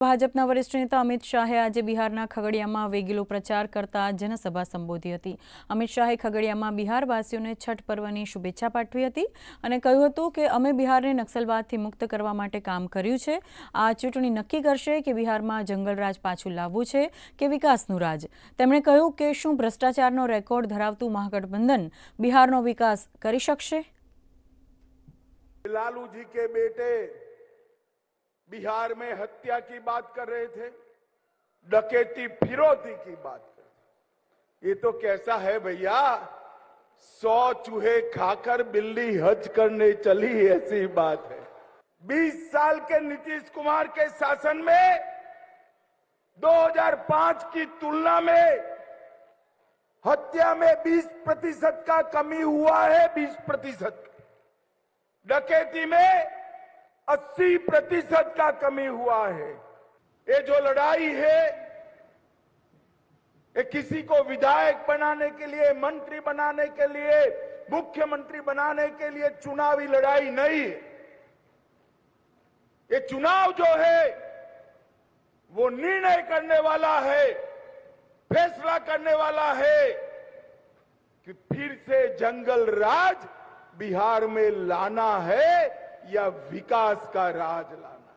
ભાજપના વરિષ્ઠ નેતા અમિત શાહે આજે બિહારના ખગડિયામાં વેગીલો પ્રચાર કરતા જનસભા સંબોધી હતી. અમિત શાહે ખગડિયામાં બિહારવાસીઓને છઠ પર્વની શુભેચ્છા પાઠવી હતી અને કહ્યું હતું કે અમે બિહારને નક્સલવાદથી મુક્ત કરવા માટે કામ કર્યું છે. આ ચૂંટણી નક્કી કરશે કે બિહારમાં જંગલરાજ પાછું લાવવું છે કે વિકાસનું રાજ. તેમણે કહ્યું કે શું ભ્રષ્ટાચારનો રેકોર્ડ ધરાવતું મહાગઠબંધન બિહારનો વિકાસ કરી શકશે? લાલુજી કે બેટે बिहार में हत्या की बात कर रहे थे, डकैती, फिरौती की बात कर। ये तो कैसा है भैया? सौ चूहे खाकर बिल्ली हज करने चली, ऐसी बात है। 20 साल के नीतीश कुमार के शासन में 2005 की तुलना में हत्या में 20 प्रतिशत का कमी हुआ है 20 प्रतिशत। डकैती में 80 प्रतिशत का कमी हुआ है। ये जो लड़ाई है, ये किसी को विधायक बनाने के लिए, मंत्री बनाने के लिए, मुख्यमंत्री बनाने के लिए चुनावी लड़ाई नहीं है। ये चुनाव जो है, वो निर्णय करने वाला है, फैसला करने वाला है कि फिर से जंगल राज बिहार में लाना है या विकास का राज लाना।